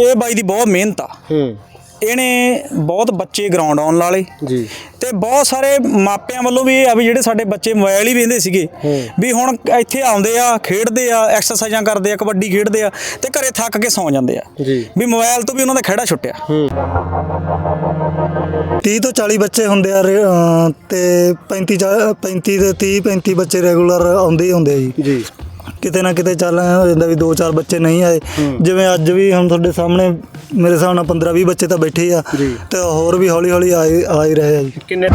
ਇਹ ਬਾਈ ਦੀ ਬਹੁਤ ਮਿਹਨਤ ਆ। ਹੂੰ। ਇਹਨੇ ਬਹੁਤ ਬੱਚੇ ਗਰਾਊਂਡ ਆਉਣ ਵਾਲੇ। ਜੀ। ਤੇ ਬਹੁਤ ਸਾਰੇ ਮਾਪਿਆਂ ਵੱਲੋਂ ਵੀ ਆ ਵੀ ਜਿਹੜੇ ਸਾਡੇ ਬੱਚੇ ਮੋਬਾਈਲ ਹੀ ਵੇਂਦੇ ਸੀਗੇ ਵੀ ਹੁਣ ਇੱਥੇ ਆਉਂਦੇ ਆ ਖੇਡਦੇ ਆ ਐਕਸਰਸਾਈਜ਼ਾਂ ਕਰਦੇ ਆ ਕਬੱਡੀ ਖੇਡਦੇ ਆ ਤੇ ਘਰੇ ਥੱਕ ਕੇ ਸੌਂ ਜਾਂਦੇ ਆ। ਵੀ ਮੋਬਾਈਲ ਤੋਂ ਵੀ ਉਹਨਾਂ ਦਾ ਖਹਿੜਾ ਛੁੱਟਿਆ। 30 ਤੋਂ 40 ਬੱਚੇ ਹੁੰਦੇ ਆ ਤੇ 35 ਚਾ- 35 ਤੇ 30 35 ਬੱਚੇ ਰੈਗੂਲਰ ਆਉਂਦੇ ਹੀ ਹੁੰਦੇ ਆ ਜੀ। ਜੀ। ਕਿਤੇ ਨਾ ਕਿਤੇ ਚੱਲ ਐਂ ਹੋ ਜਾਂਦਾ ਵੀ ਦੋ ਚਾਰ ਬੱਚੇ ਨਹੀਂ ਆਏ। ਜਿਵੇਂ ਅੱਜ ਵੀ ਹੁਣ ਤੁਹਾਡੇ ਸਾਹਮਣੇ ਮੇਰੇ ਹਿਸਾਬ ਨਾਲ 15 20 ਬੱਚੇ ਤਾਂ ਬੈਠੇ ਆ ਜੀ। ਤੇ ਹੋਰ ਵੀ ਹੌਲੀ ਹੌਲੀ ਆਏ ਆ ਹੀ ਰਹੇ ਆ ਜੀ। ਕਿੰਨੇ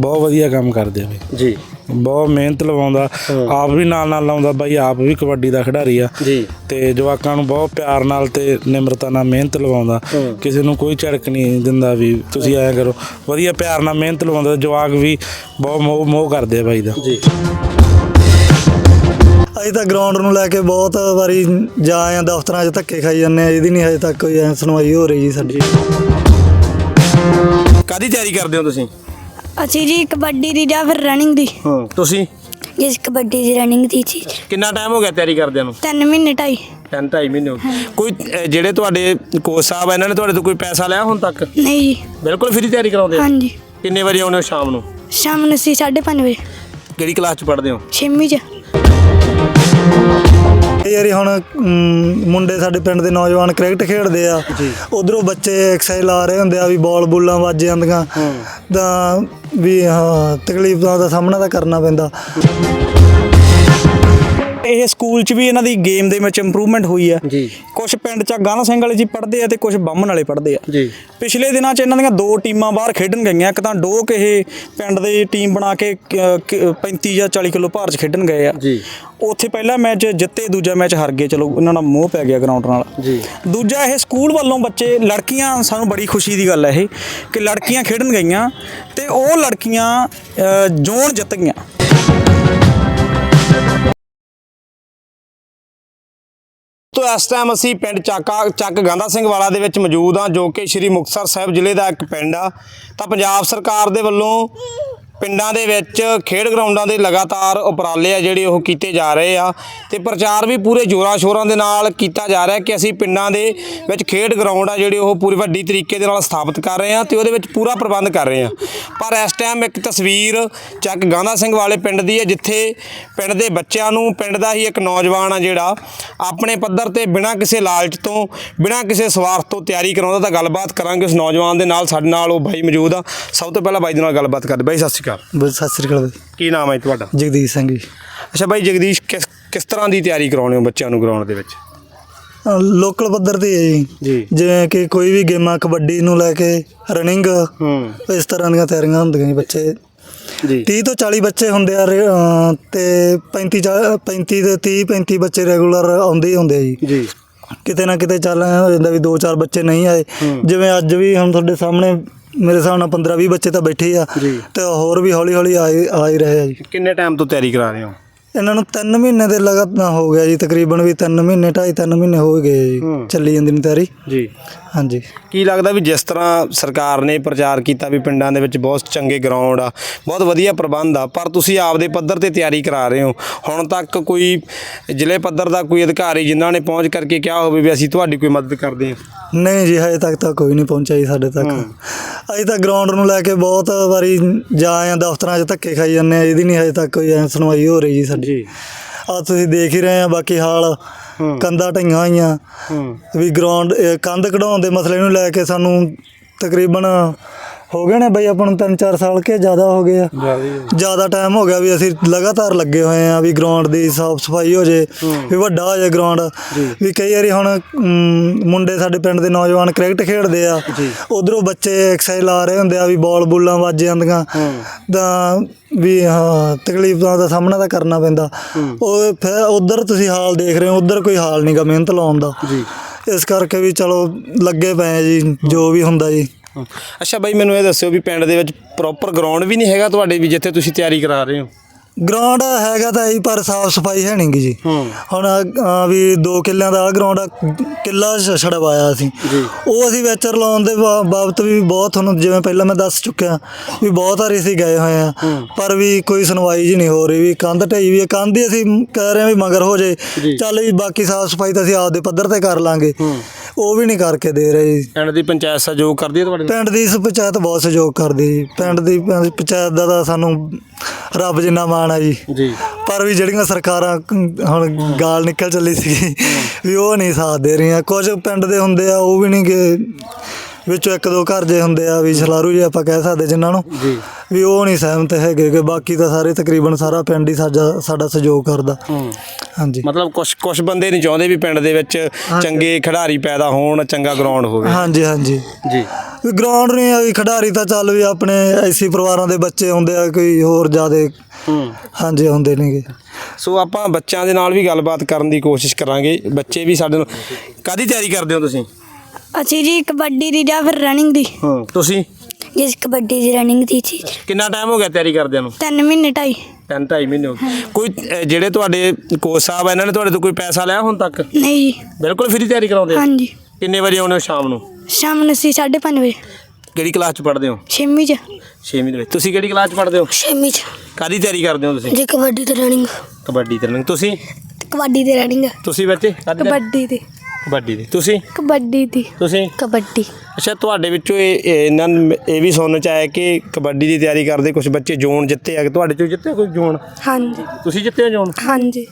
ਬਹੁਤ ਵਧੀਆ ਕੰਮ ਕਰਦੇ ਆ ਬਈ। ਜੀ। ਬਹੁਤ ਮਿਹਨਤ ਲਵਾਉਂਦਾ ਆਪ ਵੀ ਨਾਲ ਨਾਲ ਲਾਉਂਦਾ ਬਾਈ ਆਪ ਵੀ ਕਬੱਡੀ ਦਾ ਖਿਡਾਰੀ ਆ। ਜੀ। ਤੇ ਜਵਾਕਾਂ ਨੂੰ ਬਹੁਤ ਪਿਆਰ ਨਾਲ ਤੇ ਨਿਮਰਤਾ ਨਾਲ ਮਿਹਨਤ ਲਵਾਉਂਦਾ। ਕਿਸੇ ਨੂੰ ਕੋਈ ਝੜਕ ਨਹੀਂ ਦਿੰਦਾ ਵੀ ਤੁਸੀਂ ਐਂ ਕਰੋ। ਵਧੀਆ ਪਿਆਰ ਨਾਲ ਮਿਹਨਤ ਲਵਾਉਂਦਾ ਜਵਾਕ ਵੀ ਬਹੁਤ ਮੋਹ ਮੋਹ ਕਰਦੇ ਆ ਬਾਈ ਦਾ। ਜੀ। ਅਸੀਂ ਤਾਂ ਗਰਾਊਂਡ ਨੂੰ ਲੈ ਕੇ ਬਹੁਤ ਵਾਰੀ ਜਾ ਆਏ ਆ ਦਫ਼ਤਰਾਂ 'ਚ ਧੱਕੇ ਖਾਈ ਜਾਂਦੇ ਆ ਇਹਦੀ ਨਹੀਂ ਹਜੇ ਤੱਕ ਕੋਈ ਐਂ ਸੁਣਵਾਈ ਹੋ ਰਹੀ ਜੀ ਸਾਡੀ। ਕਾਦੀ ਤਿਆਰੀ ਕਰਦੇ ਹੋ ਤੁਸੀਂ? ਅਸੀਂ ਜੀ ਕਬੱਡੀ ਦੀ ਜਾਂ ਫਿਰ ਰਨਿੰਗ ਦੀ। ਹਾਂ ਤੁਸੀਂ? ਜਿਸ ਕਬੱਡੀ ਦੀ ਰਨਿੰਗ ਦੀ ਸੀ ਕਿੰਨਾ ਟਾਈਮ ਹੋ ਗਿਆ ਤਿਆਰੀ ਕਰਦਿਆਂ ਨੂੰ? ਤਿੰਨ ਮਹੀਨੇ ਢਾਈ। ਤਿੰਨ ਢਾਈ ਮਹੀਨੇ ਹੋ ਗਏ। ਕੋਈ ਜਿਹੜੇ ਤੁਹਾਡੇ ਕੋਚ ਸਾਹਿਬ ਆ ਇਹਨਾਂ ਨੇ ਤੁਹਾਡੇ ਤੋਂ ਕੋਈ ਪੈਸਾ ਲਿਆ ਹੁਣ ਤੱਕ? ਨਹੀਂ ਜੀ। ਬਿਲਕੁਲ ਫ੍ਰੀ ਤਿਆਰੀ ਕਰਾਉਂਦੇ ਆ? ਹਾਂਜੀ। ਕਿੰਨੇ ਵਜੇ ਆਉਂਦੇ ਹੋ ਸ਼ਾਮ ਨੂੰ? ਸ਼ਾਮ ਨੂੰ ਅਸੀਂ 5:30 ਵਜੇ। ਕਿਹੜੀ ਕਲਾਸ ਚ ਪੜ੍ਹਦੇ ਹੋ? ਛੇਵੀਂ ਚ। ਵਾਰੀ ਹੁਣ ਮੁੰਡੇ ਸਾਡੇ ਪਿੰਡ ਦੇ ਨੌਜਵਾਨ ਕ੍ਰਿਕਟ ਖੇਡਦੇ ਆ। ਉਧਰੋਂ ਬੱਚੇ ਐਕਸਰਸਾਈਜ਼ ਲਾ ਰਹੇ ਹੁੰਦੇ ਆ ਵੀ ਬਾਲ ਬੁੱਲਾਂ ਵੱਜ ਜਾਂਦੀਆਂ। ਤਾਂ ਵੀ ਹਾਂ ਤਕਲੀਫਾਂ ਦਾ ਸਾਹਮਣਾ ਤਾਂ ਕਰਨਾ ਪੈਂਦਾ। ਇਹ ਸਕੂਲ 'ਚ ਵੀ ਇਹਨਾਂ ਦੀ ਗੇਮ ਦੇ ਵਿੱਚ ਇੰਪਰੂਵਮੈਂਟ ਹੋਈ ਆ। ਜੀ। ਕੁਝ ਪਿੰਡ 'ਚ ਗਾਨਾ ਸਿੰਘ ਵਾਲੇ ਜੀ ਪੜ੍ਹਦੇ ਆ ਤੇ ਕੁਝ ਬੰਮਨ ਵਾਲੇ ਪੜ੍ਹਦੇ ਆ। ਜੀ। ਪਿਛਲੇ ਦਿਨਾਂ 'ਚ ਇਹਨਾਂ ਦੀਆਂ ਦੋ ਟੀਮਾਂ ਬਾਹਰ ਖੇਡਣ ਗਈਆਂ ਇੱਕ ਤਾਂ ਡੋਕ ਇਹ ਪਿੰਡ ਦੇ ਟੀਮ ਬਣਾ ਕੇ ਕ- ਕ- 35 ਜਾਂ 40 ਕਿਲੋ ਭਾਰ 'ਚ ਖੇਡਣ ਗਏ ਆ। ਜੀ। ਉੱਥੇ ਪਹਿਲਾ ਮੈਚ ਜਿੱਤੇ ਦੂਜਾ ਮੈਚ ਹਾਰ ਗਏ। ਚਲੋ ਇਹਨਾਂ ਦਾ ਮੋਹ ਪੈ ਗਿਆ ਗਰਾਊਂਡ ਨਾਲ। ਜੀ। ਦੂਜਾ ਇਹ ਸਕੂਲ ਵੱਲੋਂ ਬੱਚੇ ਲੜਕੀਆਂ ਸਾਨੂੰ ਬੜੀ ਖੁਸ਼ੀ ਦੀ ਗੱਲ ਹੈ ਇਹ ਕਿ ਲੜਕੀਆਂ ਖੇਡਣ ਗਈਆਂ ਤੇ ਉਹ ਲੜਕੀਆਂ ਜ਼ੋਨ ਜਿੱਤ ਗਈਆਂ। ਤੋ ਇਸ ਟਾਈਮ ਅਸੀਂ ਪਿੰਡ ਚਾਕਾ, ਚੱਕ ਗਾਂਧਾ ਸਿੰਘ ਵਾਲਾ ਦੇ ਵਿੱਚ ਮੌਜੂਦ ਹਾਂ, ਜੋ ਕਿ ਸ੍ਰੀ ਮੁਕਤਸਰ ਸਾਹਿਬ ਜ਼ਿਲ੍ਹੇ ਦਾ ਇੱਕ ਪਿੰਡ ਆ। ਤਾਂ ਪੰਜਾਬ ਸਰਕਾਰ ਦੇ ਵੱਲੋਂ ਪਿੰਡਾਂ ਦੇ ਵਿੱਚ ਖੇਡ ਗਰਾਊਂਡਾਂ ਦੇ ਲਗਾਤਾਰ ਉਪਰਾਲੇ ਆ ਜਿਹੜੇ ਉਹ ਕੀਤੇ ਜਾ ਰਹੇ ਆ ਤੇ ਪ੍ਰਚਾਰ ਵੀ ਪੂਰੇ ਜੋਰਾਂ ਸ਼ੋਰਾਂ ਦੇ ਨਾਲ ਕੀਤਾ ਜਾ ਰਿਹਾ ਕਿ ਅਸੀਂ ਪਿੰਡਾਂ ਦੇ ਵਿੱਚ ਖੇਡ ਗਰਾਊਂਡ ਆ ਜਿਹੜੇ ਉਹ ਪੂਰੀ ਵੱਡੀ ਤਰੀਕੇ ਦੇ ਨਾਲ ਸਥਾਪਿਤ ਕਰ ਰਹੇ ਆ ਤੇ ਉਹਦੇ ਵਿੱਚ ਪੂਰਾ ਪ੍ਰਬੰਧ ਕਰ ਰਹੇ ਆ। ਪਰ ਇਸ ਟਾਈਮ ਇੱਕ ਤਸਵੀਰ ਚੱਕ ਗਾਂਧਾ ਸਿੰਘ ਵਾਲੇ ਪਿੰਡ ਦੀ ਹੈ, ਜਿੱਥੇ ਪਿੰਡ ਦੇ ਬੱਚਿਆਂ ਨੂੰ ਪਿੰਡ ਦਾ ਹੀ ਇੱਕ ਨੌਜਵਾਨ ਆ ਜਿਹੜਾ ਆਪਣੇ ਪੱਧਰ ਤੇ ਬਿਨਾਂ ਕਿਸੇ ਲਾਲਚ ਤੋਂ, ਬਿਨਾਂ ਕਿਸੇ ਸਵਾਰਥ ਤੋਂ ਤਿਆਰੀ ਕਰਾਉਂਦਾ ਤਾਂ ਗੱਲਬਾਤ ਕਰਾਂਗੇ ਉਸ ਨੌਜਵਾਨ ਦੇ ਨਾਲ, ਸਾਡੇ ਨਾਲ ਉਹ ਬਾਈ ਮੌਜੂਦ ਆ। ਸਭ ਤੋਂ ਪਹਿਲਾਂ ਬਾਈ ਦੇ ਨਾਲ ਗੱਲਬਾਤ ਕਰਦੇ ਬਾਈ, ਸਤਿ ਸ਼੍ਰੀ ਅਕਾਲ। ਬਸ ਸਤਿ ਸ੍ਰੀ ਅਕਾਲ ਬਾਈ। ਕੀ ਨਾਮ ਹੈ ਜੀ ਤੁਹਾਡਾ? ਜਗਦੀਸ਼ ਸਿੰਘ ਜੀ। ਅੱਛਾ ਬਾਈ ਜਗਦੀਸ਼ ਕਿਸ ਕਿਸ ਤਰ੍ਹਾਂ ਦੀ ਤਿਆਰੀ ਕਰਾਉਣੇ ਹੋ ਬੱਚਿਆਂ ਨੂੰ ਗਰਾਊਂਡ ਦੇ ਵਿੱਚ? ਲੋਕਲ ਪੱਧਰ ਤੇ ਹੈ ਜੀ। ਜਿਵੇਂ ਕਿ ਕੋਈ ਵੀ ਗੇਮਾਂ ਕਬੱਡੀ ਨੂੰ ਲੈ ਕੇ ਰਨਿੰਗ ਹੂੰ। ਇਸ ਤਰ੍ਹਾਂ ਦੀਆਂ ਤਿਆਰੀਆਂ ਹੁੰਦੀਆਂ ਜੀ ਬੱਚੇ। ਜੀ। 30 ਤੋਂ 40 ਬੱਚੇ ਹੁੰਦੇ ਆ ਅਹ ਤੇ 35 ਚਾ- 35 ਤੇ 30 35 ਬੱਚੇ ਰੈਗੂਲਰ ਆਉਂਦੇ ਹੀ ਹੁੰਦੇ ਆ ਜੀ। ਜੀ। ਕਿਤੇ ਨਾ ਕਿਤੇ ਚੱਲ ਐਂ ਹੋ ਜਾਂਦਾ ਵੀ ਦੋ ਚਾਰ ਬੱਚੇ ਨਹੀਂ ਆਏ। ਜਿਵੇਂ ਅੱਜ ਵੀ ਹੁਣ ਤੁਹਾਡੇ ਸਾਹਮਣੇ ਮੇਰੇ ਹਿਸਾਬ ਨਾਲ 15 20 ਬੱਚੇ ਤਾਂ ਬੈਠੇ ਆ ਜੀ। ਤੇ ਹੋਰ ਵੀ ਹੌਲੀ ਹੌਲੀ ਆਏ ਆ ਹੀ ਰਹੇ ਆ ਜੀ ਕਿੰਨੇ ਟਾਈਮ ਤੋਂ ਤਿਆਰੀ ਕਰਾ ਰਹੇ ਹੋ ਇਹਨਾਂ ਨੂੰ 3 ਮਹੀਨੇ ਦੇ ਲਗਾਤਾਰ ਹੋ ਗਿਆ ਜੀ ਤਕਰੀਬਨ ਵੀ 3 ਮਹੀਨੇ ਢਾਈ 3 ਮਹੀਨੇ ਹੋ ਗਏ ਜੀ ਹੂੰ। ਚੱਲੀ ਜਾਂਦੀ ਨੇ ਤਿਆਰੀ ਜੀ ਹਾਂਜੀ। ਕੀ ਲੱਗਦਾ ਵੀ ਜਿਸ ਤਰ੍ਹਾਂ ਸਰਕਾਰ ਨੇ ਪ੍ਰਚਾਰ ਕੀਤਾ ਵੀ ਪਿੰਡਾਂ ਦੇ ਵਿੱਚ ਬਹੁਤ ਚੰਗੇ ਗਰਾਊਂਡ ਆ ਬਹੁਤ ਵਧੀਆ ਪ੍ਰਬੰਧ ਆ ਪਰ ਤੁਸੀਂ ਆਪਦੇ ਪੱਧਰ ਤੇ ਤਿਆਰੀ ਕਰਾ ਰਹੇ ਹੋ। ਹੁਣ ਤੱਕ ਕੋਈ ਜ਼ਿਲ੍ਹੇ ਪੱਧਰ ਦਾ ਕੋਈ ਅਧਿਕਾਰੀ ਜਿਨ੍ਹਾਂ ਨੇ ਪਹੁੰਚ ਕਰਕੇ ਕਿਹਾ ਹੋਵੇ ਵੀ ਅਸੀਂ ਤੁਹਾਡੀ ਕੋਈ ਮਦਦ ਕਰਦੇ ਹਾਂ? ਨਹੀਂ ਜੀ ਹਜੇ ਤੱਕ ਤਾਂ ਕੋਈ ਨਹੀਂ ਪਹੁੰਚਿਆ ਜੀ ਸਾਡੇ ਤੱਕ। ਅਸੀਂ ਤਾਂ ਗਰਾਊਂਡ ਨੂੰ ਲੈ ਕੇ ਬਹੁਤ ਵਾਰੀ ਜਾ ਆਏ ਆ ਦਫ਼ਤਰਾਂ 'ਚ ਧੱਕੇ ਖਾਈ ਜਾਂਦੇ ਆ ਇਹਦੀ ਨਹੀਂ ਹਜੇ ਤੱਕ ਕੋਈ ਐਂ ਸੁਣਵਾਈ ਹੋ ਰਹੀ ਜੀ ਸਾਡੀ। ਆ ਤੁਸੀਂ ਦੇਖ ਹੀ ਰਹੇ ਆ ਬਾਕੀ ਹਾਲ। ਕੰਧਾਂ ਢਈਆਂ ਹੋਈਆਂ। ਹੂੰ। ਵੀ ਗਰਾਊਂਡ ਕੰਧ ਕਢਾਉਣ ਦੇ ਮਸਲੇ ਨੂੰ ਲੈ ਕੇ ਸਾਨੂੰ ਤਕਰੀਬਨ ਹੋ ਗਏ ਨੇ ਬਈ ਆਪਾਂ ਨੂੰ 3-4 ਸਾਲ ਕੇ ਜ਼ਿਆਦਾ ਹੋ ਗਏ ਆ। ਜ਼ਿਆਦਾ ਟਾਈਮ ਹੋ ਗਿਆ ਵੀ ਅਸੀਂ ਲਗਾਤਾਰ ਲੱਗੇ ਹੋਏ ਆ ਵੀ ਗਰਾਊਂਡ ਦੀ ਸਾਫ਼ ਸਫ਼ਾਈ ਹੋ ਜੇ ਵੀ ਵੱਡਾ ਹੋ ਜਾਏ ਗਰਾਊਂਡ ਵੀ ਕਈ ਵਾਰੀ ਹੁਣ ਮੁੰਡੇ ਸਾਡੇ ਪਿੰਡ ਦੇ ਨੌਜਵਾਨ ਕ੍ਰਿਕਟ ਖੇਡਦੇ ਆ। ਉਧਰੋਂ ਬੱਚੇ ਐਕਸਰਸਾਈਜ਼ ਲਾ ਰਹੇ ਹੁੰਦੇ ਆ ਵੀ ਬਾਲ ਬੁੱਲਾਂ ਵੱਜ ਜਾਂਦੀਆਂ। ਤਾਂ ਵੀ ਹਾਂ ਤਕਲੀਫਾਂ ਦਾ ਸਾਹਮਣਾ ਤਾਂ ਕਰਨਾ ਪੈਂਦਾ। ਉਹ ਫਿਰ ਉਧਰ ਤੁਸੀਂ ਹਾਲ ਦੇਖ ਰਹੇ ਹੋ ਉਧਰ ਕੋਈ ਹਾਲ ਨਹੀਂਗਾ ਮਿਹਨਤ ਲਾਉਣ ਦਾ। ਜੀ। ਇਸ ਕਰਕੇ ਵੀ ਚਲੋ ਲੱਗੇ ਪਏ ਜੀ ਜੋ ਵੀ ਹੁੰਦਾ ਜੀ। ਅੱਛਾ ਬਾਈ ਮੈਨੂੰ ਇਹ ਦੱਸਿਓ ਵੀ ਪਿੰਡ ਦੇ ਵਿੱਚ ਪ੍ਰੋਪਰ ਗਰਾਊਂਡ ਵੀ ਨਹੀਂ ਹੈਗਾ ਤੁਹਾਡੇ ਵੀ ਜਿੱਥੇ ਤੁਸੀਂ ਤਿਆਰੀ ਕਰਾ ਰਹੇ ਹੋ? ਗਰਾਊਂਡ ਹੈਗਾ ਤਾਂ ਹੀ ਪਰ ਸਾਫ਼ ਸਫ਼ਾਈ ਹੈ ਨਹੀਂਗੀ ਜੀ। ਹੁਣ ਵੀ ਦੋ ਕਿੱਲਿਆਂ ਦਾ ਗਰਾਊਂਡ ਕਿੱਲਾ ਛ- ਛੜਵਾਇਆ ਸੀ ਉਹ ਅਸੀਂ ਵਿੱਚ ਲਾਉਣ ਦੇ ਬਾ- ਬਾਬਤ ਵੀ ਬਹੁਤ ਤੁਹਾਨੂੰ ਜਿਵੇਂ ਪਹਿਲਾਂ ਮੈਂ ਦੱਸ ਚੁੱਕਿਆ ਵੀ ਬਹੁਤ ਵਾਰੀ ਅਸੀਂ ਗਏ ਹੋਏ ਆ। ਪਰ ਵੀ ਕੋਈ ਸੁਣਵਾਈ ਜੀ ਨਹੀਂ ਹੋ ਰਹੀ ਵੀ ਕੰਧ ਢਈ ਵੀ ਹੈ ਕੰਧ ਹੀ ਅਸੀਂ ਕਹਿ ਰਹੇ ਹਾਂ ਵੀ ਮਗਰ ਹੋ ਜੇ। ਚੱਲ ਵੀ ਬਾਕੀ ਸਾਫ਼ ਸਫ਼ਾਈ ਤਾਂ ਅਸੀਂ ਆਪਦੇ ਪੱਧਰ ਤੇ ਕਰ ਲਾਂਗੇ। ਉਹ ਵੀ ਨਹੀਂ ਕਰਕੇ ਦੇ ਰਹੇ ਜੀ। ਪਿੰਡ ਦੀ ਪੰਚਾਇਤ ਸਹਿਯੋਗ ਕਰਦੀ ਹੈ ਤੁਹਾਡੇ ਨਾਲ? ਪਿੰਡ ਦੀ ਇਸ ਪੰਚਾਇਤ ਬਹੁਤ ਸਹਿਯੋਗ ਕਰਦੀ ਜੀ। ਪਿੰਡ ਦੀ ਪ- ਪੰਚਾਇਤ ਦਾ ਤਾਂ ਸਾਨੂੰ ਰੱਬ ਜਿੰਨਾ ਮਾਣ ਆ ਜੀ। ਜੀ। ਪਰ ਵੀ ਜਿਹੜੀਆਂ ਸਰਕਾਰਾਂ ਕ- ਹੁਣ ਗਾਲ ਨਿਕਲ ਚੱਲੀ ਸੀ ਵੀ ਉਹ ਨਹੀਂ ਸਾਥ ਦੇ ਰਹੀਆਂ। ਕੁਝ ਪਿੰਡ ਦੇ ਹੁੰਦੇ ਆ ਉਹ ਵੀ ਨਹੀਂ ਕਿ ਵਿੱਚੋਂ ਇੱਕ ਦੋ ਘਰ ਜੇ ਹੁੰਦੇ ਆ ਵੀ ਛਲਾਰੂ ਜੇ ਆਪਾਂ ਕਹਿ ਸਕਦੇ ਜਿਨ੍ਹਾਂ ਨੂੰ ਜੀ। ਵੀ ਉਹ ਨਹੀਂ ਸਹਿਮਤ ਹੈਗੇ ਕਿ ਬਾਕੀ ਤਾਂ ਸਾਰੇ ਤਕਰੀਬਨ ਸਾਰਾ ਪਿੰਡ ਹੀ ਸਾਡਾ ਸਾਡਾ ਸਹਿਯੋਗ ਕਰਦਾ। ਹਾਂਜੀ। ਮਤਲਬ ਕੁਝ ਕੁਝ ਬੰਦੇ ਨਹੀਂ ਚਾਹੁੰਦੇ ਵੀ ਪਿੰਡ ਦੇ ਵਿੱਚ ਚੰਗੇ ਖਿਡਾਰੀ ਪੈਦਾ ਹੋਣ ਚੰਗਾ ਗਰਾਊਂਡ ਹੋਵੇ। ਹਾਂਜੀ ਹਾਂਜੀ। ਜੀ। ਵੀ ਗਰਾਊਂਡ ਨਹੀਂ ਆ ਵੀ ਖਿਡਾਰੀ ਤਾਂ ਚੱਲ ਵੀ ਆਪਣੇ ਐਸੀ ਪਰਿਵਾਰਾਂ ਦੇ ਬੱਚੇ ਹੁੰਦੇ ਆ ਕੋਈ ਹੋਰ ਜ਼ਿਆਦੇ ਹੂੰ। ਹਾਂਜੀ ਹੁੰਦੇ ਨੇਗੇ। ਸੋ ਆਪਾਂ ਬੱਚਿਆਂ ਦੇ ਨਾਲ ਵੀ ਗੱਲਬਾਤ ਕਰਨ ਦੀ ਕੋਸ਼ਿਸ਼ ਕਰਾਂਗੇ। ਬੱਚੇ ਵੀ ਸਾਡੇ ਨਾਲ ਕਾਦੀ ਤਿਆਰੀ ਕਰਦੇ ਹੋ ਤੁਸੀਂ? ਅਸੀਂ ਜੀ ਕਬੱਡੀ ਦੀ ਜਾਂ ਫਿਰ ਰਨਿੰਗ ਦੀ। ਹਾਂ। ਤੁਸੀਂ? ਜਿਸ ਕਬੱਡੀ ਦੀ ਰਨਿੰਗ ਦੀ ਸੀ ਕਿੰਨਾ ਟਾਈਮ ਹੋ ਗਿਆ ਤਿਆਰੀ ਕਰਦਿਆਂ ਨੂੰ? 3 ਮਹੀਨੇ ਢਾਈ। ਤਿੰਨ ਢਾਈ ਮਹੀਨੇ ਹੋ ਗਏ। ਕੋਈ ਅਹ, ਜਿਹੜੇ ਤੁਹਾਡੇ ਕੋਚ ਸਾਹਿਬ ਆ ਇਹਨਾਂ ਨੇ ਤੁਹਾਡੇ ਤੋਂ ਕੋਈ ਪੈਸਾ ਲਿਆ ਹੁਣ ਤੱਕ? ਨਹੀਂ ਜੀ। ਬਿਲਕੁਲ ਫ੍ਰੀ ਤਿਆਰੀ ਕਰਾਉਂਦੇ ਆ? ਹਾਂਜੀ। ਕਿੰਨੇ ਵਜੇ ਆਉਂਦੇ ਹੋ ਸ਼ਾਮ ਨੂੰ? ਸ਼ਾਮ ਨੂੰ ਅਸੀਂ 5:30 ਵਜੇ। ਕਿਹੜੀ ਕਲਾਸ ਚ ਪੜ੍ਹਦੇ ਹੋ? ਛੇਵੀਂ ਚ। 6ਵੀਂ ਦੇ ਵਿੱਚ। ਤੁਸੀਂ ਕਿਹੜੀ ਕਲਾਸ ਚ ਪੜ੍ਹਦੇ ਹੋ? ਛੇਵੀਂ ਚ। ਕਾਦੀ ਤਿਆਰੀ ਕਰਦੇ ਹੋ ਤੁਸੀਂ? ਜੀ ਕਬੱਡੀ ਤੇ ਰਨਿੰਗ ਕਬੱਡੀ ਤੇ ਰਨਿੰਗ ਤੁਸੀਂ? ਕਬੱਡੀ ਤੇ ਰਨਿੰਗ ਤੁਸੀਂ ਬੱਚੇ? ਕਾਹਦੀ ਤਿਆਰੀ? ਕਬੱਡੀ ਦੀ ਕਬੱਡੀ ਦੀ। ਤੁਸੀਂ? ਕਬੱਡੀ ਦੀ। ਤੁਸੀਂ? ਕਬੱਡੀ। ਅੱਛਾ ਤੁਹਾਡੇ ਵਿੱਚੋਂ ਇਹ ਇਹ ਇਹਨਾਂ ਨੂੰ ਇਹ ਵੀ ਸੁਣਨ ਚ ਆਇਆ ਕਿ ਕਬੱਡੀ ਦੀ ਤਿਆਰੀ ਕਰਦੇ ਕੁਝ ਬੱਚੇ ਜ਼ੋਨ ਜਿੱਤੇ ਆ ਤੁਹਾਡੇ ਚੋਂ ਜਿੱਤੇ ਕੋਈ ਜ਼ੋਨ? ਹਾਂਜੀ। ਤੁਸੀਂ ਜਿੱਤੇ ਹੋ ਜ਼ੋਨ? ਹਾਂਜੀ।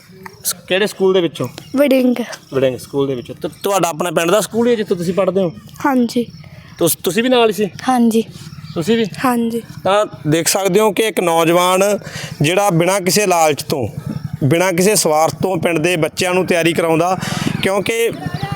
ਕਿਹੜੇ ਸਕੂਲ ਦੇ ਵਿੱਚੋਂ? ਵਡਿੰਗ ਵੜਿੰਗ ਸਕੂਲ ਦੇ ਵਿੱਚੋਂ। ਤੇ ਤੁਹਾਡਾ ਆਪਣਾ ਪਿੰਡ ਦਾ ਸਕੂਲ ਹੀ ਹੈ ਜਿੱਥੇ ਤੁਸੀਂ ਪੜ੍ਹਦੇ ਹੋ? ਹਾਂਜੀ। ਤੁਸ- ਤੁਸੀਂ ਵੀ ਨਾਲ ਹੀ ਸੀ? ਹਾਂਜੀ। ਤੁਸੀਂ ਵੀ? ਹਾਂਜੀ। ਤਾਂ ਦੇਖ ਸਕਦੇ ਹੋ ਕਿ ਇੱਕ ਨੌਜਵਾਨ ਜਿਹੜਾ ਬਿਨਾਂ ਕਿਸੇ ਲਾਲਚ ਤੋਂ ਬਿਨਾਂ ਕਿਸੇ ਸਵਾਰਥ ਤੋਂ ਪਿੰਡ ਦੇ ਬੱਚਿਆਂ ਨੂੰ ਤਿਆਰੀ ਕਰਾਉਂਦਾ ਕਿਉਂਕਿ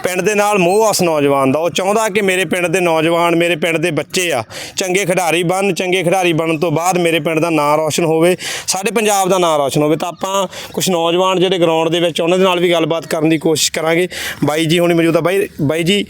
ਪਿੰਡ ਦੇ ਨਾਲ ਮੋਹ ਉਸ ਨੌਜਵਾਨ ਦਾ। ਉਹ ਚਾਹੁੰਦਾ ਕਿ ਮੇਰੇ ਪਿੰਡ ਦੇ ਨੌਜਵਾਨ ਮੇਰੇ ਪਿੰਡ ਦੇ ਬੱਚੇ ਆ। ਚੰਗੇ ਖਿਡਾਰੀ ਬਣਨ ਚੰਗੇ ਖਿਡਾਰੀ ਬਣਨ ਤੋਂ ਬਾਅਦ ਮੇਰੇ ਪਿੰਡ ਦਾ ਨਾਂ ਰੌਸ਼ਨ ਹੋਵੇ ਸਾਡੇ ਪੰਜਾਬ ਦਾ ਨਾਂ ਰੌਸ਼ਨ ਹੋਵੇ। ਤਾਂ ਆਪਾਂ ਕੁਝ ਨੌਜਵਾਨ ਜਿਹੜੇ ਗਰਾਊਂਡ ਦੇ ਵਿੱਚ ਉਹਨਾਂ ਦੇ ਨਾਲ ਵੀ ਗੱਲਬਾਤ ਕਰਨ ਦੀ ਕੋਸ਼ਿਸ਼ ਕਰਾਂਗੇ। ਬਾਈ ਜੀ ਹੁਣੀ ਮੌਜੂਦ ਆ। ਬਾਈ ਬਾਈ ਜੀ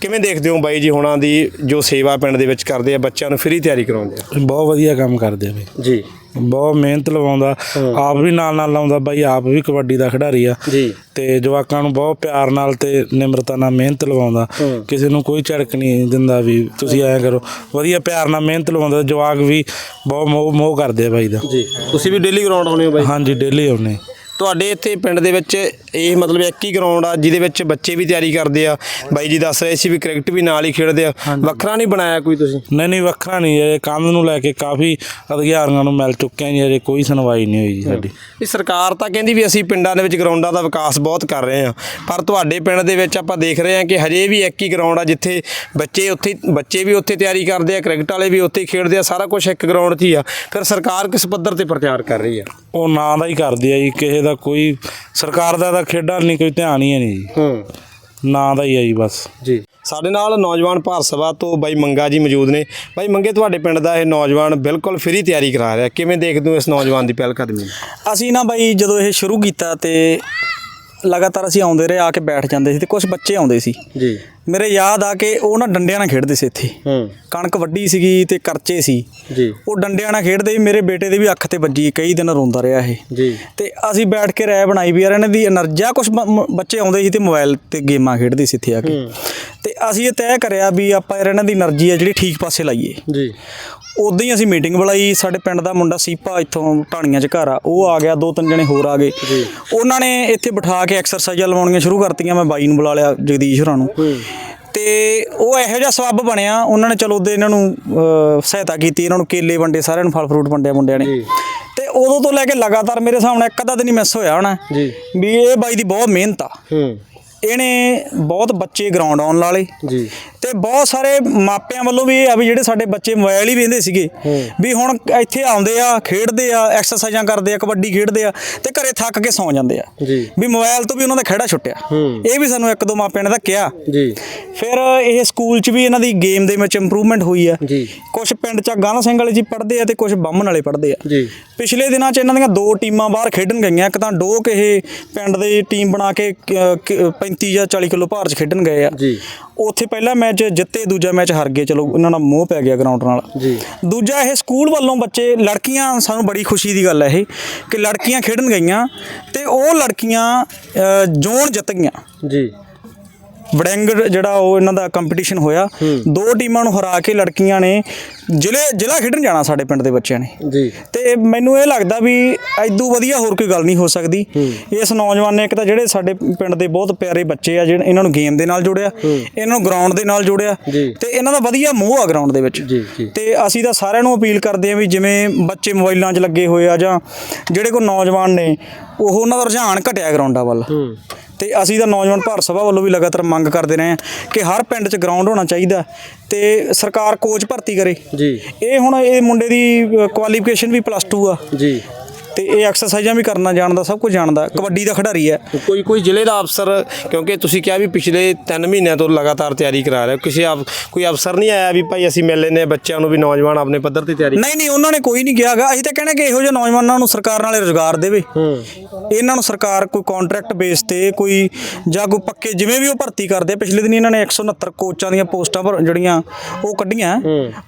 ਕਿਵੇਂ ਦੇਖਦੇ ਹੋ ਬਾਈ ਜੀ ਹੁਣਾਂ ਦੀ ਜੋ ਸੇਵਾ ਪਿੰਡ ਦੇ ਵਿੱਚ ਕਰਦੇ ਆ ਬੱਚਿਆਂ ਨੂੰ ਫ੍ਰੀ ਤਿਆਰੀ ਕਰਾਉਂਦੇ ਆ? ਬਹੁਤ ਵਧੀਆ ਕੰਮ ਕਰਦੇ ਆ ਬਈ। ਜੀ। ਬਹੁਤ ਮਿਹਨਤ ਲਵਾਉਂਦਾ ਆਪ ਵੀ ਨਾਲ ਨਾਲ ਲਾਉਂਦਾ ਬਾਈ ਆਪ ਵੀ ਕਬੱਡੀ ਦਾ ਖਿਡਾਰੀ ਆ। ਜੀ। ਤੇ ਜਵਾਕਾਂ ਨੂੰ ਬਹੁਤ ਪਿਆਰ ਨਾਲ ਤੇ ਨਿਮਰਤਾ ਨਾਲ ਮਿਹਨਤ ਲਵਾਉਂਦਾ। ਕਿਸੇ ਨੂੰ ਕੋਈ ਝੜਕ ਨਹੀਂ ਦਿੰਦਾ ਵੀ ਤੁਸੀਂ ਐਂ ਕਰੋ। ਵਧੀਆ ਪਿਆਰ ਨਾਲ ਮਿਹਨਤ ਲਵਾਉਂਦਾ ਜਵਾਕ ਵੀ ਬਹੁਤ ਮੋਹ ਮੋਹ ਕਰਦੇ ਆ ਬਾਈ ਦਾ। ਜੀ। ਤੁਸੀਂ ਵੀ ਡੇਲੀ ਗਰਾਊਂਡ ਆਉਂਦੇ ਹੋ ਬਾਈ? ਹਾਂਜੀ ਡੇਲੀ ਆਉਨੇ ਤੁਹਾਡੇ ਇੱਥੇ ਪਿੰਡ ਦੇ ਵਿੱਚ ਇਹ ਮਤਲਬ ਇੱਕ ਹੀ ਗਰਾਊਂਡ ਆ ਜਿਹਦੇ ਵਿੱਚ ਬੱਚੇ ਵੀ ਤਿਆਰੀ ਕਰਦੇ ਆ। ਬਾਈ ਜੀ ਦੱਸ ਰਹੇ ਸੀ ਵੀ ਕ੍ਰਿਕਟ ਵੀ ਨਾਲ ਹੀ ਖੇਡਦੇ ਆ। ਵੱਖਰਾ ਨਹੀਂ ਬਣਾਇਆ ਕੋਈ ਤੁਸੀਂ? ਨਹੀਂ ਨਹੀਂ ਵੱਖਰਾ ਨਹੀਂ ਇਹ ਕੰਮ ਨੂੰ ਲੈ ਕੇ ਕਾਫੀ ਅਧਿਕਾਰੀਆਂ ਨੂੰ ਮਿਲ ਚੁੱਕੇ ਆ ਜੀ ਅਜੇ ਕੋਈ ਸੁਣਵਾਈ ਨਹੀਂ ਹੋਈ ਜੀ ਸਾਡੀ। ਇਹ ਸਰਕਾਰ ਤਾਂ ਕਹਿੰਦੀ ਵੀ ਅਸੀਂ ਪਿੰਡਾਂ ਦੇ ਵਿੱਚ ਗਰਾਊਂਡਾਂ ਦਾ ਵਿਕਾਸ ਬਹੁਤ ਕਰ ਰਹੇ ਹਾਂ। ਪਰ ਤੁਹਾਡੇ ਪਿੰਡ ਦੇ ਵਿੱਚ ਆਪਾਂ ਦੇਖ ਰਹੇ ਹਾਂ ਕਿ ਹਜੇ ਵੀ ਇੱਕ ਹੀ ਗਰਾਊਂਡ ਆ ਜਿੱਥੇ ਬੱਚੇ ਉੱਥੇ ਬੱਚੇ ਵੀ ਉੱਥੇ ਤਿਆਰੀ ਕਰਦੇ ਆ ਕ੍ਰਿਕਟ ਵਾਲੇ ਵੀ ਉੱਥੇ ਖੇਡਦੇ ਆ ਸਾਰਾ ਕੁਝ ਇੱਕ ਗਰਾਊਂਡ 'ਚ ਹੀ ਆ। ਫਿਰ ਸਰਕਾਰ ਕਿਸ ਪੱਧਰ ਤੇ ਪ੍ਰਚਾਰ ਕਰ ਰਹੀ ਆ? ਉਹ ਨਾਂ ਦਾ ਹੀ ਕਰਦੀ ਆ ਜੀ ਕਿਸੇ ਦਾ ਕੋਈ ਸਰਕਾਰ ਦਾ ਤਾਂ ਖੇਡਾਂ ਨਹੀਂ ਕੋਈ ਧਿਆਨ ਹੀ ਹੈ ਨਹੀਂ ਜੀ। ਹੂੰ। ਨਾਂ ਦਾ ਹੀ ਆ ਜੀ ਬਸ। ਜੀ। ਸਾਡੇ ਨਾਲ ਨੌਜਵਾਨ ਭਾਰਤ ਸਭਾ ਤੋਂ ਬਾਈ ਮੰਗਾ ਜੀ ਮੌਜੂਦ ਨੇ। ਬਾਈ ਮੰਗੇ ਤੁਹਾਡੇ ਪਿੰਡ ਦਾ ਇਹ ਨੌਜਵਾਨ ਬਿਲਕੁਲ ਫ੍ਰੀ ਤਿਆਰੀ ਕਰਾ ਰਿਹਾ। ਕਿਵੇਂ ਦੇਖਦੇ ਹੋ ਇਸ ਨੌਜਵਾਨ ਦੀ ਪਹਿਲ ਕਦਮੀ ਅਸੀਂ ਨਾ ਬਾਈ ਜਦੋਂ ਇਹ ਸ਼ੁਰੂ ਕੀਤਾ ਤੇ ਲਗਾਤਾਰ ਅਸੀਂ ਆਉਂਦੇ ਰਹੇ ਆ ਕੇ ਬੈਠ ਜਾਂਦੇ ਸੀ ਤੇ ਕੁਝ ਬੱਚੇ ਆਉਂਦੇ ਸੀ। ਜੀ। ਮੇਰੇ ਯਾਦ ਆ ਕੇ ਉਹ ਨਾ ਡੰਡਿਆਂ ਨਾਲ ਖੇਡਦੇ ਸੀ ਇੱਥੇ। ਹੂੰ। ਕਣਕ ਵੱਡੀ ਸੀਗੀ ਤੇ ਕਰਚੇ ਸੀ। ਜੀ। ਉਹ ਡੰਡਿਆਂ ਨਾਲ ਖੇਡਦੇ ਸੀ ਮੇਰੇ ਬੇਟੇ ਦੇ ਵੀ ਅੱਖ ਤੇ ਵੱਜੀ ਕਈ ਦਿਨ ਰੋਂਦਾ ਰਿਹਾ ਇਹ। ਜੀ। ਤੇ ਅਸੀਂ ਬੈਠ ਕੇ ਰਾਇ ਬਣਾਈ ਵੀ ਯਾਰ ਇਹਨਾਂ ਦੀ એનર્ਜਾ ਕੁਝ ਬੱਚੇ ਆਉਂਦੇ ਸੀ ਤੇ ਮੋਬਾਈਲ ਤੇ ਗੇਮਾਂ ਖੇਡਦੇ ਸੀ ਇੱਥੇ ਆ ਕੇ। ਤੇ ਅਸੀਂ ਇਹ ਤੈਅ ਕਰਿਆ ਵੀ ਆਪਾਂ ਯਾਰ ਇਹਨਾਂ ਦੀ એનર્ਜੀ ਆ ਜਿਹੜੀ ਠੀਕ ਪਾਸੇ ਲਾਈਏ। ਜੀ। ਉਦੋਂ ਹੀ ਅਸੀਂ ਮੀਟਿੰਗ ਬੁਲਾਈ ਸਾਡੇ ਪਿੰਡ ਦਾ ਮੁੰਡਾ ਸੀਪਾ ਇੱਥੋਂ ਟਾਣੀਆਂ 'ਚ ਘਰ ਆ ਉਹ ਆ ਗਿਆ ਦੋ ਤਿੰਨ ਜਣੇ ਹੋਰ ਆ ਗਏ। ਉਹਨਾਂ ਨੇ ਇੱਥੇ ਬਿਠਾ ਕੇ ਐਕਸਰਸਾਈਜ਼ਾਂ ਲਵਾਉਣੀਆਂ ਸ਼ੁਰੂ ਕਰਤੀਆਂ ਮੈਂ ਬਾਈ ਨੂੰ ਬੁਲਾ ਲਿਆ ਜਗਦੀਸ਼ ਹੋਰਾਂ ਨੂੰ। ਤੇ ਉਹ ਇਹੋ ਜਿਹਾ ਸਬੱਬ ਬਣਿਆ ਉਹਨਾਂ ਨੇ ਚਲੋ ਉਹਦੇ ਇਹਨਾਂ ਨੂੰ ਸਹਾਇਤਾ ਕੀਤੀ ਇਹਨਾਂ ਨੂੰ ਕੇਲੇ ਵੰਡੇ ਸਾਰਿਆਂ ਨੂੰ ਫਲ ਫਰੂਟ ਵੰਡਿਆ ਮੁੰਡਿਆਂ ਨੇ। ਤੇ ਉਦੋਂ ਤੋਂ ਲੈ ਕੇ ਲਗਾਤਾਰ ਮੇਰੇ ਸਾਹਮਣੇ ਇੱਕ ਅੱਧਾ ਦਿਨ ਹੀ ਮਿਸ ਹੋਇਆ ਹੋਣਾ ਜੀ। ਵੀ ਇਹ ਬਾਈ ਦੀ ਬਹੁਤ ਮਿਹਨਤ ਆ। ਹੂੰ। ਇਹਨੇ ਬਹੁਤ ਬੱਚੇ ਗਰਾਊਂਡ ਆਉਣ ਵਾਲੇ। ਜੀ। ਤੇ ਬਹੁਤ ਸਾਰੇ ਮਾਪਿਆਂ ਵੱਲੋਂ ਵੀ ਇਹ ਆ ਵੀ ਜਿਹੜੇ ਸਾਡੇ ਬੱਚੇ ਮੋਬਾਈਲ ਹੀ ਵੇਂਦੇ ਸੀਗੇ ਵੀ ਹੁਣ ਇੱਥੇ ਆਉਂਦੇ ਆ ਖੇਡਦੇ ਆ ਐਕਸਰਸਾਈਜ਼ਾਂ ਕਰਦੇ ਆ ਕਬੱਡੀ ਖੇਡਦੇ ਆ ਤੇ ਘਰੇ ਥੱਕ ਕੇ ਸੌਂ ਜਾਂਦੇ ਆ। ਵੀ ਮੋਬਾਈਲ ਤੋਂ ਵੀ ਉਹਨਾਂ ਦਾ ਖਿਹੜਾ ਛੁੱਟਿਆ। ਇਹ ਵੀ ਸਾਨੂੰ ਇੱਕ ਦੋ ਮਾਪਿਆਂ ਨੇ ਤਾਂ ਕਿਹਾ। ਜੀ। ਫਿਰ ਇਹ ਸਕੂਲ 'ਚ ਵੀ ਇਹਨਾਂ ਦੀ ਗੇਮ ਦੇ ਵਿੱਚ ਇੰਪਰੂਵਮੈਂਟ ਹੋਈ ਆ। ਜੀ। ਕੁਝ ਪਿੰਡ 'ਚ ਗਾਣਾ ਸਿੰਘ ਵਾਲੇ ਜੀ ਪੜ੍ਹਦੇ ਆ ਤੇ ਕੁਝ ਬੰਮਨ ਵਾਲੇ ਪੜ੍ਹਦੇ ਆ। ਜੀ। ਪਿਛਲੇ ਦਿਨਾਂ 'ਚ ਇਹਨਾਂ ਦੀਆਂ ਦੋ ਟੀਮਾਂ ਬਾਹਰ ਖੇਡਣ ਗਈਆਂ ਇੱਕ ਤਾਂ ਡੋਕ ਇਹ ਪਿੰਡ ਦੀ ਟੀਮ ਬਣਾ ਕੇ 35 35 ਜਾਂ 40 ਕਿਲੋ ਭਾਰ 'ਚ ਖੇਡਣ ਗਏ ਆ। ਉੱਥੇ ਪਹਿਲਾ ਮੈਚ ਜਿੱਤੇ ਦੂਜਾ ਮੈਚ ਹਾਰ ਗਏ। ਚਲੋ ਇਹਨਾਂ ਨਾਲ ਮੋਹ ਪੈ ਗਿਆ ਗਰਾਊਂਡ ਨਾਲ। ਜੀ। ਦੂਜਾ ਇਹ ਸਕੂਲ ਵੱਲੋਂ ਬੱਚੇ ਲੜਕੀਆਂ ਸਾਨੂੰ ਬੜੀ ਖੁਸ਼ੀ ਦੀ ਗੱਲ ਹੈ ਇਹ ਕਿ ਲੜਕੀਆਂ ਖੇਡਣ ਗਈਆਂ ਤੇ ਉਹ ਲੜਕੀਆਂ ਜ਼ੋਨ ਜਿੱਤ ਗਈਆਂ। ਜੀ। ਵੜਿੰਗ ਜਿਹੜਾ ਉਹ ਇਹਨਾਂ ਦਾ ਕੰਪੀਟੀਸ਼ਨ ਹੋਇਆ ਦੋ ਟੀਮਾਂ ਨੂੰ ਹਰਾ ਕੇ ਲੜਕੀਆਂ ਨੇ ਜ਼ਿਲ੍ਹੇ ਜ਼ਿਲ੍ਹਾ ਖੇਡਣ ਜਾਣਾ ਸਾਡੇ ਪਿੰਡ ਦੇ ਬੱਚਿਆਂ ਨੇ। ਜੀ। ਤੇ ਮੈਨੂੰ ਇਹ ਲੱਗਦਾ ਵੀ ਐਦੂ ਵਧੀਆ ਹੋਰ ਕੋਈ ਗੱਲ ਨਹੀਂ ਹੋ ਸਕਦੀ। ਇਸ ਨੌਜਵਾਨ ਨੇ ਇੱਕ ਤਾਂ ਜਿਹੜੇ ਸਾਡੇ ਪਿੰਡ ਦੇ ਬਹੁਤ ਪਿਆਰੇ ਬੱਚੇ ਆ ਜਿਹੜੇ ਇਹਨਾਂ ਨੂੰ ਗੇਮ ਦੇ ਨਾਲ ਜੋੜਿਆ ਇਹਨਾਂ ਨੂੰ ਗਰਾਊਂਡ ਦੇ ਨਾਲ ਜੋੜਿਆ। ਤੇ ਇਹਨਾਂ ਦਾ ਵਧੀਆ ਮੋਹ ਆ ਗਰਾਊਂਡ ਦੇ ਵਿੱਚ। ਤੇ ਅਸੀਂ ਤਾਂ ਸਾਰਿਆਂ ਨੂੰ ਅਪੀਲ ਕਰਦੇ ਹਾਂ ਵੀ ਜਿਵੇਂ ਬੱਚੇ ਮੋਬਾਈਲਾਂ 'ਚ ਲੱਗੇ ਹੋਏ ਆ ਜਾਂ ਜਿਹੜੇ ਕੋਈ ਨੌਜਵਾਨ ਨੇ ਉਹ ਉਹਨਾਂ ਦਾ ਰੁਝਾਨ ਘਟਿਆ ਗਰਾਊਂਡਾਂ ਵੱਲ। ਤੇ ਅਸੀਂ ਤਾਂ ਨੌਜਵਾਨ ਭਾਰਤ ਸਭਾ ਵੱਲੋਂ ਵੀ ਲਗਾਤਾਰ ਮੰਗ ਕਰਦੇ ਰਹੇ ਹਾਂ ਕਿ ਹਰ ਪਿੰਡ 'ਚ ਗਰਾਊਂਡ ਹੋਣਾ ਚਾਹੀਦਾ। ਤੇ ਸਰਕਾਰ ਕੋਚ ਭਰਤੀ ਕਰੇ। ਜੀ। ਇਹ ਹੁਣ ਇਹ ਮੁੰਡੇ ਦੀ ਕੁਆਲੀਫਿਕੇਸ਼ਨ ਵੀ ਪਲੱਸ 2 ਆ। ਜੀ। ਤੇ ਇਹ ਐਕਸਰਸਾਈਜ਼ਾਂ ਵੀ ਕਰਨਾ ਜਾਣਦਾ ਸਭ ਕੁਝ ਜਾਣਦਾ ਕਬੱਡੀ ਦਾ ਖਿਡਾਰੀ ਹੈ। ਕੋਈ ਕੋਈ ਜ਼ਿਲ੍ਹੇ ਦਾ ਅਫਸਰ ਕਿਉਂਕਿ ਤੁਸੀਂ ਕਿਹਾ ਵੀ ਪਿਛਲੇ 3 ਮਹੀਨਿਆਂ ਤੋਂ ਲਗਾਤਾਰ ਤਿਆਰੀ ਕਰਾ ਰਹੇ ਹੋ ਕਿਸੇ ਕੋਈ ਅਫਸਰ ਨਹੀਂ ਆਇਆ ਵੀ ਭਾਈ ਅਸੀਂ ਮਿਲ ਲੈਨੇ ਬੱਚਿਆਂ ਨੂੰ ਵੀ ਨੌਜਵਾਨ ਆਪਣੇ ਪੱਧਰ ਤੇ ਤਿਆਰੀ ਨਹੀਂ ਨਹੀਂ ਉਹਨਾਂ ਨੇ ਕੋਈ ਨਹੀਂ ਕਿਹਾਗਾ। ਅਸੀਂ ਤਾਂ ਕਹਿੰਦੇ ਕਿ ਇਹੋ ਜਿਹੇ ਨੌਜਵਾਨਾਂ ਨੂੰ ਸਰਕਾਰ ਨਾਲੇ ਰੋਜ਼ਗਾਰ ਦੇਵੇ। ਇਹਨਾਂ ਨੂੰ ਸਰਕਾਰ ਕੋਈ ਕੰਟਰੈਕਟ ਬੇਸ ਤੇ ਕੋਈ ਜਾਂ ਕੋਈ ਪੱਕੇ ਜਿਵੇਂ ਵੀ ਉਹ ਭਰਤੀ ਕਰਦੇ ਪਿਛਲੇ ਦਿਨ ਇਹਨਾਂ ਨੇ 169 ਕੋਚਾਂ ਦੀਆਂ ਪੋਸਟਾਂ ਭਰ ਜਿਹੜੀਆਂ ਉਹ ਕੱਢੀਆਂ।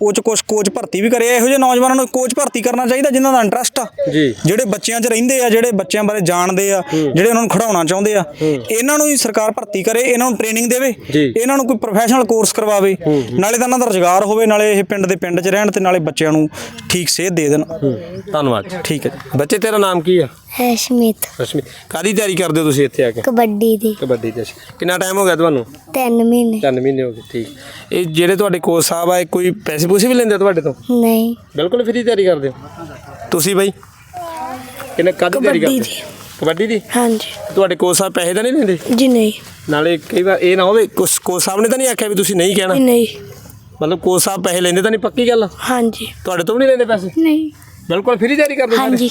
ਉਹ ਚ ਕੁਝ ਕੋਚ ਭਰਤੀ ਵੀ ਕਰੇ ਇਹੋ ਜਿਹੇ ਨੌਜਵਾਨਾਂ ਨੂੰ ਕੋਚ ਭਰਤੀ ਕਰਨਾ ਚਾਹੀਦਾ ਜਿਨ੍ਹਾਂ ਦਾ ਇੰਟਰਸਟ ਆ। ਜੀ। ਜਿਹੜੇ ਬੱਚਿਆਂ 'ਚ ਰਹਿੰਦੇ ਆ ਜਿਹੜੇ ਬੱਚਿਆਂ ਬਾਰੇ ਜਾਣਦੇ ਆ ਜਿਹੜੇ ਉਹਨਾਂ ਨੂੰ ਖੜਾਉਣਾ ਚਾਹੁੰਦੇ ਆ ਇਹਨਾਂ ਨੂੰ ਹੀ ਸਰਕਾਰ ਭਰਤੀ ਕਰੇ ਇਹਨਾਂ ਨੂੰ ਟ੍ਰੇਨਿੰਗ ਦੇਵੇ। ਇਹਨਾਂ ਨੂੰ ਕੋਈ ਪ੍ਰੋਫੈਸ਼ਨਲ ਕੋਰਸ ਕਰਵਾਵੇ ਨਾਲੇ ਤਾਂ ਇਹਨਾਂ ਦਾ ਰੁਜ਼ਗਾਰ ਹੋਵੇ ਨਾਲੇ ਇਹ ਪਿੰਡ ਦੇ ਪਿੰਡ 'ਚ ਰਹਿਣ ਤੇ ਨਾਲੇ ਬੱਚਿਆਂ ਨੂੰ ਠੀਕ ਸੇਧ ਦੇ ਦੇਣ। ਧੰਨਵਾਦ। ਠੀਕ ਹੈ। ਬੱਚੇ ਤੇਰਾ ਨਾਮ ਕੀ ਆ? ਹੈਸ਼ਮੀਤ ਰਸ਼ਮੀ ਕਾਦੀ ਤਿਆਰੀ ਕਰਦੇ ਹੋ ਤੁਸੀਂ ਇੱਥੇ ਆ ਕੇ? ਕਬੱਡੀ ਦੀ। ਕਬੱਡੀ ਦੀ ਕਿੰਨਾ ਟਾਈਮ ਹੋ ਗਿਆ ਤੁਹਾਨੂੰ? 3 ਮਹੀਨੇ। 3 ਮਹੀਨੇ ਹੋ ਗਏ ਠੀਕ। ਇਹ ਜਿਹੜੇ ਤੁਹਾਡੇ ਕੋਚ ਸਾਹਿਬ ਆ ਇਹ ਕੋਈ ਪੈਸੇ ਪੂਸੇ ਵੀ ਲੈਂਦੇ ਆ ਤੁਹਾਡੇ ਤੋਂ? ਨਹੀਂ। ਬਿਲਕੁਲ ਫ੍ਰੀ ਤਿਆਰੀ ਕਰਦੇ ਹੋ? ਤੁਸੀਂ ਬਾਈ? ਕਿੰਨੇ ਕਾਦੀ ਤਿਆਰੀ ਕਬੱਡੀ ਕਰਦੇ? ਕਬੱਡੀ ਦੀ? ਹਾਂਜੀ। ਤੁਹਾਡੇ ਕੋਚ ਸਾਹਿਬ ਪੈਸੇ ਤਾਂ ਨਹੀਂ ਲੈਂਦੇ? ਜੀ ਨਹੀਂ। ਨਾਲੇ ਕਈ ਵਾਰ ਇਹ ਨਾ ਹੋਵੇ ਕੁਛ ਕੋਚ ਸਾਹਿਬ ਨੇ ਤਾਂ ਨਹੀਂ ਆਖਿਆ ਵੀ ਤੁਸੀਂ ਨਹੀਂ ਕਹਿਣਾ? ਨਹੀਂ। ਮਤਲਬ ਕੋਚ ਸਾਹਿਬ ਪੈਸੇ ਲੈਂਦੇ ਤਾਂ ਨਹੀਂ ਪੱਕੀ ਗੱਲ? ਆ? ਹਾਂਜੀ। ਤੁਹਾਡੇ ਤੋਂ ਵੀ ਨਹੀਂ ਲੈਂਦੇ ਪੈਸੇ? ਨਹੀਂ। ਬਿਲਕੁਲ ਫ੍ਰੀ ਤਿਆਰੀ ਕਰਦੇ ਹੋ ਸਾਰੇ?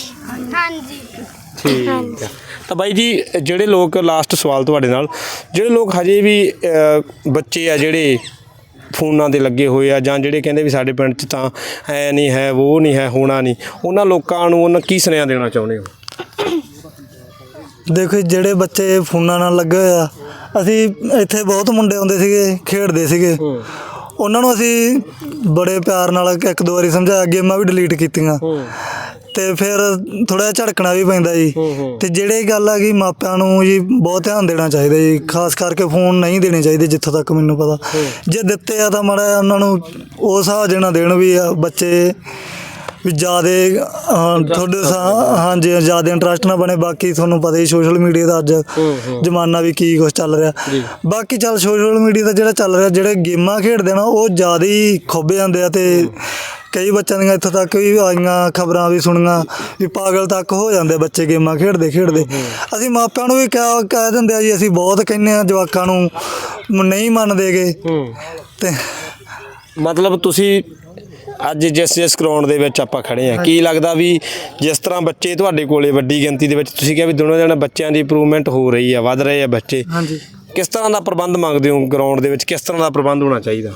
ਹਾਂਜੀ। ਠੀਕ ਆ। ਤਾਂ ਬਾਈ ਜੀ ਜਿਹੜੇ ਲੋਕ ਲਾਸਟ ਸਵਾਲ ਤੁਹਾਡੇ ਨਾਲ ਜਿਹੜੇ ਲੋਕ ਹਜੇ ਵੀ ਬੱਚੇ ਆ ਜਿਹੜੇ ਫੋਨਾਂ ਦੇ ਲੱਗੇ ਹੋਏ ਆ ਜਾਂ ਜਿਹੜੇ ਕਹਿੰਦੇ ਵੀ ਸਾਡੇ ਪਿੰਡ 'ਚ ਤਾਂ ਹੈ ਨਹੀਂ ਹੈ ਉਹ ਨਹੀਂ ਹੈ ਹੋਣਾ ਨਹੀਂ ਉਹਨਾਂ ਲੋਕਾਂ ਨੂੰ ਉਹਨਾਂ ਕੀ ਸੁਨੇਹਾ ਦੇਣਾ ਚਾਹੁੰਦੇ ਹੋ? ਦੇਖੋ ਜਿਹੜੇ ਬੱਚੇ ਫੋਨਾਂ ਨਾਲ ਲੱਗੇ ਹੋਏ ਆ ਅਸੀਂ ਇੱਥੇ ਬਹੁਤ ਮੁੰਡੇ ਆਉਂਦੇ ਸੀਗੇ ਖੇਡਦੇ ਸੀਗੇ। ਉਹਨਾਂ ਨੂੰ ਅਸੀਂ ਬੜੇ ਪਿਆਰ ਨਾਲ ਇੱਕ ਦੋ ਵਾਰੀ ਸਮਝਾਇਆ ਗੇਮਾਂ ਵੀ ਡਿਲੀਟ ਕੀਤੀਆਂ। ਤੇ ਫਿਰ ਥੋੜਾ ਝੜਕਣਾ ਵੀ ਪੈਂਦਾ ਜੀ। ਤੇ ਜਿਹੜੇ ਗੱਲ ਆ ਕਿ ਮਾਪਿਆਂ ਨੂੰ ਜੀ ਬਹੁਤ ਧਿਆਨ ਦੇਣਾ ਚਾਹੀਦਾ ਜੀ। ਖਾਸ ਕਰਕੇ ਫੋਨ ਨਹੀਂ ਦੇਣੇ ਚਾਹੀਦੇ ਜਿੱਥੋਂ ਤੱਕ ਮੈਨੂੰ ਪਤਾ। ਜੇ ਦਿੱਤੇ ਆ ਤਾਂ ਮਾੜਾ ਜਿਹਾ ਉਹਨਾਂ ਨੂੰ ਉਸ ਹਿਸਾਬ ਜਿਹੜਾ ਦੇਣ ਵੀ ਆ ਬੱਚੇ ਵੀ ਜਿਆਦੇ ਤੁਹਾਡੇ ਸਾ- ਹਾਂਜੀ ਜਿਆਦੇ ਇੰਟਰਸਟ ਨਾ ਬਣੇ। ਬਾਕੀ ਤੁਹਾਨੂੰ ਪਤਾ ਹੀ ਸੋਸ਼ਲ ਮੀਡੀਆ ਦਾ ਅੱਜ ਜ਼ਮਾਨਾ ਵੀ ਕੀ ਕੁਝ ਚੱਲ ਰਿਹਾ। ਬਾਕੀ ਚੱਲ ਸੋਸ਼ਲ ਮੀਡੀਆ ਦਾ ਜਿਹੜਾ ਚੱਲ ਰਿਹਾ ਜਿਹੜੇ ਗੇਮਾਂ ਖੇਡਦੇ ਨਾ ਉਹ ਜ਼ਿਆਦਾ ਹੀ ਖੁੱਬ ਜਾਂਦੇ ਆ ਤੇ ਕਈ ਬੱਚਿਆਂ ਦੀਆਂ ਇੱਥੋਂ ਤੱਕ ਵੀ ਆਈਆਂ ਖਬਰਾਂ ਵੀ ਸੁਣੀਆਂ ਵੀ ਪਾਗਲ ਤੱਕ ਹੋ ਜਾਂਦੇ ਬੱਚੇ ਗੇਮਾਂ ਖੇਡਦੇ ਖੇਡਦੇ। ਅਸੀਂ ਮਾਪਿਆਂ ਨੂੰ ਵੀ ਕਹਿ ਕਹਿ ਦਿੰਦੇ ਆ ਜੀ ਅਸੀਂ ਬਹੁਤ ਕਹਿੰਦੇ ਆ ਜਵਾਕਾਂ ਨੂੰ ਨਹੀਂ ਮੰਨਦੇਗੇ। ਤੇ ਮਤਲਬ ਤੁਸੀਂ ਅੱਜ ਜਿਸ ਜਿਸ ਗਰਾਊਂਡ ਦੇ ਵਿੱਚ ਆਪਾਂ ਖੜੇ ਆ ਕੀ ਲੱਗਦਾ ਵੀ ਜਿਸ ਤਰ੍ਹਾਂ ਬੱਚੇ ਤੁਹਾਡੇ ਕੋਲੇ ਵੱਡੀ ਗਿਣਤੀ ਦੇ ਵਿੱਚ ਤੁਸੀਂ ਕਿਹਾ ਵੀ ਦੋਨੋਂ ਜਣੇ ਬੱਚਿਆਂ ਦੀ ਇੰਪਰੂਵਮੈਂਟ ਹੋ ਰਹੀ ਆ ਵੱਧ ਰਹੇ ਆ ਬੱਚੇ। ਹਾਂਜੀ। ਕਿਸ ਤਰ੍ਹਾਂ ਦਾ ਪ੍ਰਬੰਧ ਮੰਗਦੇ ਹੋ ਗਰਾਊਂਡ ਦੇ ਵਿੱਚ? ਕਿਸ ਤਰ੍ਹਾਂ ਦਾ ਪ੍ਰਬੰਧ ਹੋਣਾ ਚਾਹੀਦਾ?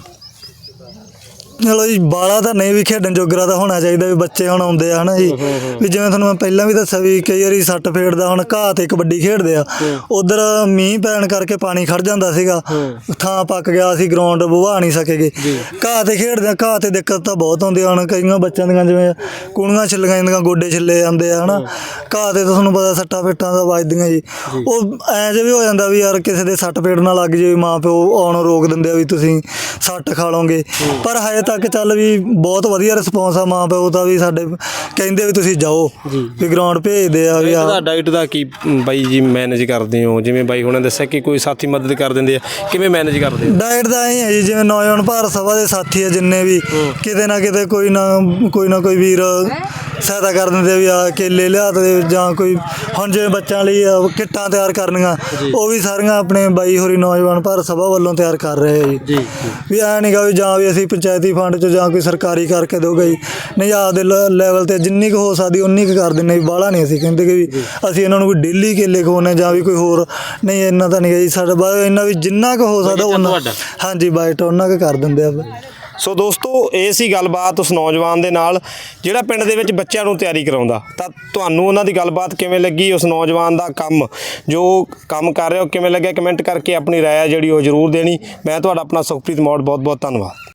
ਚਲੋ ਜੀ ਬਾਲਾ ਤਾਂ ਨਹੀਂ ਵੀ ਖੇਡਣ ਜੋਗਰਾ ਤਾਂ ਹੋਣਾ ਚਾਹੀਦਾ ਵੀ ਬੱਚੇ ਹੁਣ ਆਉਂਦੇ ਆ ਹਨਾ ਜੀ। ਵੀ ਜਿਵੇਂ ਤੁਹਾਨੂੰ ਮੈਂ ਪਹਿਲਾਂ ਵੀ ਦੱਸਿਆ ਵੀ ਕਈ ਵਾਰੀ ਸੱਟ ਫੇਟ ਦਾ ਹੁਣ ਘਾਹ ਤੇ ਕਬੱਡੀ ਖੇਡਦੇ ਆ। ਉਧਰ ਮੀਂਹ ਪੈਣ ਕਰਕੇ ਪਾਣੀ ਖੜ ਜਾਂਦਾ ਸੀਗਾ। ਥਾਂ ਪੱਕ ਗਿਆ ਸੀ ਗਰਾਊਂਡ ਬੁਹਾ ਨਹੀਂ ਸਕੇਗੇ। ਘਾਹ ਤੇ ਖੇਡਦੇ ਆ ਘਾਹ ਤੇ ਦਿੱਕਤ ਤਾਂ ਬਹੁਤ ਆਉਂਦੀ ਹੁਣ ਕਈਆਂ ਬੱਚਿਆਂ ਦੀਆਂ ਜਿਵੇਂ ਕੁਣੀਆਂ ਛਿੱਲੀਆਂ ਜਾਂਦੀਆਂ ਗੋਡੇ ਛਿੱਲੇ ਜਾਂਦੇ ਆ ਹਨਾ। ਘਾਹ ਤੇ ਤਾਂ ਤੁਹਾਨੂੰ ਪਤਾ ਸੱਟਾਂ ਫੇਟਾਂ ਦਾ ਵੱਜਦੀਆਂ ਜੀ। ਉਹ ਐਂ ਜੇ ਵੀ ਹੋ ਜਾਂਦਾ ਵੀ ਯਾਰ ਕਿਸੇ ਦੇ ਸੱਟ ਫੇਟ ਨਾ ਲੱਗ ਜੇ ਮਾਂ ਪਿਓ ਆਉਣੋਂ ਰੋਕ ਦਿੰਦੇ ਆ ਵੀ ਤੁਸੀਂ ਸੱਟ ਖਾ ਲਓਗੇ। ਪਰ ਹਜੇ ਤੱਕ ਚੱਲ ਵੀ ਬਹੁਤ ਵਧੀਆ ਰਿਸਪੌਂਸ ਆ ਮਾਂ ਪਿਓ ਦਾ ਵੀ ਸਾਡੇ ਕਹਿੰਦੇ ਵੀ ਤੁਸੀਂ ਜਾਓ ਵੀ ਗਰਾਊਂਡ ਭੇਜਦੇ ਆ ਵੀ ਆ ਡਾਈਟ ਦਾ ਕੀ ਬਾਈ ਜੀ ਮੈਨੇਜ ਕਰਦੇ ਹੋ ਜਿਵੇਂ ਬਾਈ ਹੁਣਾਂ ਦੱਸਿਆ ਕਿ ਕੋਈ ਸਾਥੀ ਮਦਦ ਕਰ ਦਿੰਦੇ ਆ ਕਿਵੇਂ ਮੈਨੇਜ ਕਰਦੇ ਹੋ? ਡਾਈਟ ਦਾ ਇਹ ਹੈ ਜੀ ਜਿਵੇਂ ਨੌਜਵਾਨ ਭਾਰਤ ਸਭਾ ਦੇ ਸਾਥੀ ਆ ਜਿੰਨੇ ਵੀ ਕਿਤੇ ਨਾ ਕਿਤੇ ਕੋਈ ਨਾ ਕੋਈ ਨਾ ਕੋਈ ਵੀਰ ਸਹਾਇਤਾ ਕਰ ਦਿੰਦੇ ਆ ਵੀ ਆ ਕੇਲੇ ਲਿਆ ਤੇ ਜਾਂ ਕੋਈ ਹੁਣ ਜਿਵੇਂ ਬੱਚਿਆਂ ਲਈ ਆ, ਕਿੱਟਾਂ ਤਿਆਰ ਕਰਨੀਆਂ ਉਹ ਵੀ ਸਾਰੀਆਂ ਆਪਣੇ ਬਾਈ ਹੋਰੀ ਨੌਜਵਾਨ ਭਾਰਤ ਸਭਾ ਵੱਲੋਂ ਤਿਆਰ ਕਰ ਰਹੇ ਆ ਜੀ। ਜੀ ਵੀ ਐ ਨਹੀਂਗਾ ਵੀ ਜਾਂ ਵੀ ਅਸੀਂ ਪੰਚਾਇਤੀ ਫੰਡ ਚ ਜਾਂ ਕੋਈ ਸਰਕਾਰੀ ਕਰਕੇ ਦੋਗੇ ਜੀ। ਨਹੀਂ ਆਪਦੇ ਲੈਵਲ ਤੇ ਜਿੰਨੀ ਕੁ ਹੋ ਸਕਦੀ ਉਨੀ ਕੁ ਕਰ ਦਿੰਨੇ ਵੀ ਬਾਹਲਾ ਨਹੀਂ ਅਸੀਂ ਕਹਿੰਦੇ ਕਿ ਵੀ ਅਸੀਂ ਇਹਨਾਂ ਨੂੰ ਕੋਈ ਡੇਲੀ ਕੇਲੇ ਖਵਾਉਣੇ ਜਾਂ ਵੀ ਕੋਈ ਹੋਰ ਨਹੀਂ ਇੰਨਾ ਤਾਂ ਨਹੀਂ ਜੀ ਸਾਡਾ ਬਾ ਇੰਨਾ ਵੀ ਜਿੰਨਾ ਕੁ ਹੋ ਸਕਦਾ ਉਹਨਾਂ ਤੁਹਾਡਾ? ਹਾਂਜੀ ਬਾਈਟ ਉਹਨਾਂ ਕੁ ਕਰ ਦਿੰਦੇ ਆ ਸੋ ਦੋਸਤੋ, ਇਹ ਸੀ ਗੱਲਬਾਤ ਉਸ ਨੌਜਵਾਨ ਦੇ ਨਾਲ, ਜਿਹੜਾ ਪਿੰਡ ਦੇ ਵਿੱਚ ਬੱਚਿਆਂ ਨੂੰ ਤਿਆਰੀ ਕਰਾਉਂਦਾ। ਤਾਂ ਤੁਹਾਨੂੰ ਉਹਨਾਂ ਦੀ ਗੱਲਬਾਤ ਕਿਵੇਂ ਲੱਗੀ ਉਸ ਨੌਜਵਾਨ ਦਾ ਕੰਮ? ਜੋ ਕੰਮ ਕਰ ਰਿਹਾ, ਉਹ ਕਿਵੇਂ ਲੱਗਿਆ? ਕਮੈਂਟ ਕਰਕੇ ਆਪਣੀ ਰਾਏ ਆ ਜਿਹੜੀ ਉਹ ਜ਼ਰੂਰ ਦੇਣੀ। ਮੈਂ ਤੁਹਾਡਾ ਆਪਣਾ ਸੁਖਪ੍ਰੀਤ ਮੌੜ ਬਹੁਤ ਬਹੁਤ ਧੰਨਵਾਦ।